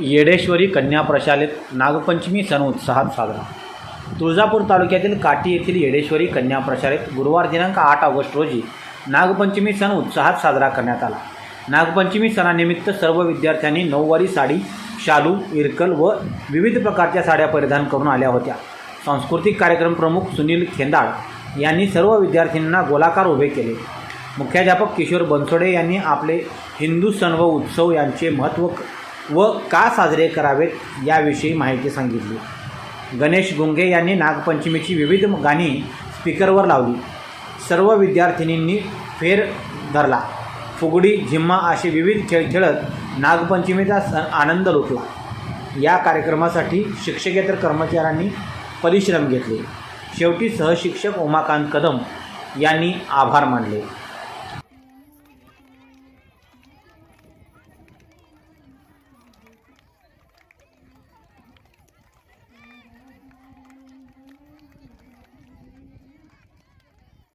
येडेश्वरी कन्या प्रशालेत नागपंचमी सण उत्साहात साजरा. तुळजापूर तालुक्यातील काटी येथील येडेश्वरी कन्या प्रशालेत गुरुवार दिनांक आठ ऑगस्ट रोजी नागपंचमी सण उत्साहात साजरा करण्यात आला. नागपंचमी सणानिमित्त सर्व विद्यार्थ्यांनी नऊवारी साडी शालू इरकल व विविध प्रकारच्या साड्या परिधान करून आल्या होत्या. सांस्कृतिक कार्यक्रम प्रमुख सुनील खेंदाळ यांनी सर्व विद्यार्थ्यांना गोलाकार उभे केले. मुख्याध्यापक किशोर बनसोडे यांनी आपले हिंदू सण व उत्सव यांचे महत्त्व व का साजरे करावेत याविषयी माहिती सांगितली. गणेश गुंगे यांनी नागपंचमीची विविध गाणी स्पीकरवर लावली. सर्व विद्यार्थिनींनी फेर धरला. फुगडी झिम्मा असे विविध खेळ खेळत नागपंचमीचा सण आनंद लुटला. या कार्यक्रमासाठी शिक्षकेतर कर्मचाऱ्यांनी परिश्रम घेतले. शेवटी सहशिक्षक उमाकांत कदम यांनी आभार मानले.